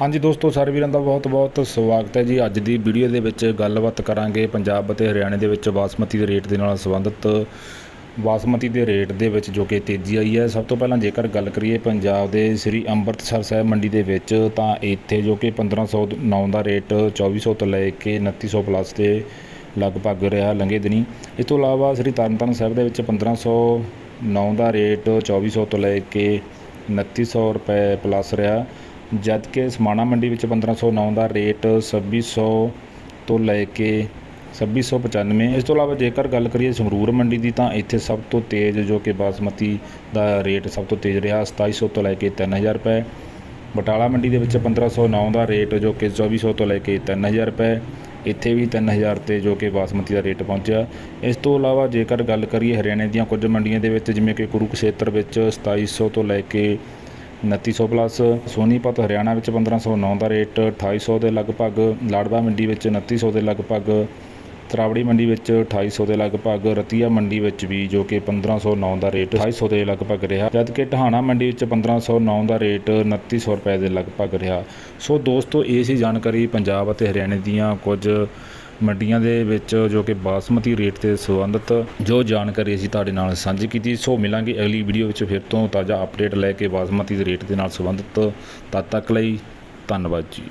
ਹਾਂਜੀ ਦੋਸਤੋ, ਸਾਰੇ ਵੀਰਾਂ ਦਾ ਬਹੁਤ-ਬਹੁਤ ਸਵਾਗਤ ਹੈ ਜੀ। ਅੱਜ ਦੀ ਵੀਡੀਓ ਦੇ ਵਿੱਚ ਗੱਲਬਾਤ ਕਰਾਂਗੇ ਪੰਜਾਬ ਅਤੇ ਹਰਿਆਣਾ ਦੇ ਵਿੱਚ ਬਾਸਮਤੀ ਦੇ ਰੇਟ ਦੇ ਨਾਲ ਸੰਬੰਧਿਤ। ਬਾਸਮਤੀ ਦੇ ਰੇਟ ਦੇ ਵਿੱਚ ਜੋ ਕਿ ਤੇਜ਼ੀ ਆਈ ਹੈ। ਸਭ ਤੋਂ ਪਹਿਲਾਂ ਜੇਕਰ ਗੱਲ ਕਰੀਏ ਪੰਜਾਬ ਦੇ ਸ੍ਰੀ ਅੰਮ੍ਰਿਤਸਰ ਸਾਹਿਬ ਮੰਡੀ ਦੇ ਵਿੱਚ, ਤਾਂ ਇੱਥੇ ਜੋ ਕਿ 1509 ਦਾ ਰੇਟ 2400 ਤੋਂ ਲੈ ਕੇ 2900 ਪਲੱਸ ਦੇ ਲਗਭਗ ਰਿਹਾ ਲੰਘੇ ਦਿਨੀ। ਇਸ ਤੋਂ ਇਲਾਵਾ ਸ੍ਰੀ ਤਰਨਤਾਰਨ ਸਾਹਿਬ ਦੇ ਵਿੱਚ 1509 ਦਾ ਰੇਟ 2400 ਤੋਂ ਲੈ ਕੇ 2900 ਰੁਪਏ ਪਲੱਸ ਰਿਹਾ। ਜਦ ਕਿ ਸਮਾਣਾ ਮੰਡੀ ਵਿੱਚ 1509 ਦਾ ਰੇਟ 2600 ਤੋਂ ਲੈ ਕੇ 2695 ਇਸ ਤੋਂ ਇਲਾਵਾ ਜੇਕਰ ਗੱਲ ਕਰੀਏ ਸੰਗਰੂਰ ਮੰਡੀ ਦੀ ਤਾਂ ਇੱਥੇ ਸਭ ਤੋਂ ਤੇਜ਼ ਜੋ ਕਿ ਬਾਸਮਤੀ ਦਾ ਰੇਟ ਸਭ ਤੋਂ ਤੇਜ਼ ਰਿਹਾ 2700 ਤੋਂ ਲੈ ਕੇ 3000 ਰੁਪਏ। ਬਟਾਲਾ ਮੰਡੀ ਦੇ ਵਿੱਚ 1509 ਦਾ ਰੇਟ ਜੋ ਕਿ 2400 ਤੋਂ ਲੈ ਕੇ 3000 ਰੁਪਏ। ਇੱਥੇ ਵੀ 3000 ਤੇ ਜੋ ਕਿ ਬਾਸਮਤੀ ਦਾ ਰੇਟ ਪਹੁੰਚਿਆ। ਇਸ ਤੋਂ ਇਲਾਵਾ ਜੇਕਰ ਗੱਲ ਕਰੀਏ ਹਰਿਆਣੇ ਦੀਆਂ ਕੁਝ ਮੰਡੀਆਂ ਦੇ ਵਿੱਚ, ਜਿਵੇਂ ਕਿ ਕੁਰੂਕਸ਼ੇਤਰ ਵਿੱਚ 2700 ਤੋਂ ਲੈ ਕੇ 2900 ਪਲੱਸ, ਸੋਨੀਪਤ ਹਰਿਆਣਾ ਵਿੱਚ 1509 ਦਾ ਰੇਟ 2800 ਦੇ ਲਗਭਗ, ਲਾੜਵਾ ਮੰਡੀ ਵਿੱਚ 2900 ਦੇ ਲਗਭਗ, ਤਰਾਵੜੀ ਮੰਡੀ ਵਿੱਚ 2800 ਦੇ ਲਗਭਗ, ਰਤੀਆ ਮੰਡੀ ਵਿੱਚ ਵੀ ਜੋ ਕਿ 1509 ਦਾ ਰੇਟ 2800 ਦੇ ਲਗਭਗ ਰਿਹਾ। ਜਦ ਕਿ ਢਹਾਣਾ ਮੰਡੀ ਵਿੱਚ 1509 ਦਾ ਰੇਟ 2900 ਰੁਪਏ ਦੇ ਲਗਭਗ ਰਿਹਾ। ਸੋ ਦੋਸਤੋ, ਇਹ ਸੀ ਜਾਣਕਾਰੀ ਪੰਜਾਬ ਅਤੇ ਹਰਿਆਣੇ ਦੀਆਂ ਕੁਝ ਮੰਡੀਆਂ ਦੇ ਵਿੱਚ ਜੋ ਕਿ ਬਾਸਮਤੀ ਰੇਟ ਤੇ ਸੰਬੰਧਿਤ ਜੋ ਜਾਣਕਾਰੀ ਅਸੀਂ ਤੁਹਾਡੇ ਨਾਲ ਸਾਂਝੀ ਕੀਤੀ, ਸੋ ਮਿਲਾਂਗੇ ਅਗਲੀ ਵੀਡੀਓ ਵਿੱਚ ਫਿਰ ਤੋਂ ਤਾਜ਼ਾ ਅਪਡੇਟ ਲੈ ਕੇ ਬਾਸਮਤੀ ਦੇ ਰੇਟ ਦੇ ਨਾਲ ਸੰਬੰਧਿਤ ਤਦ ਤੱਕ ਲਈ ਧੰਨਵਾਦ ਜੀ।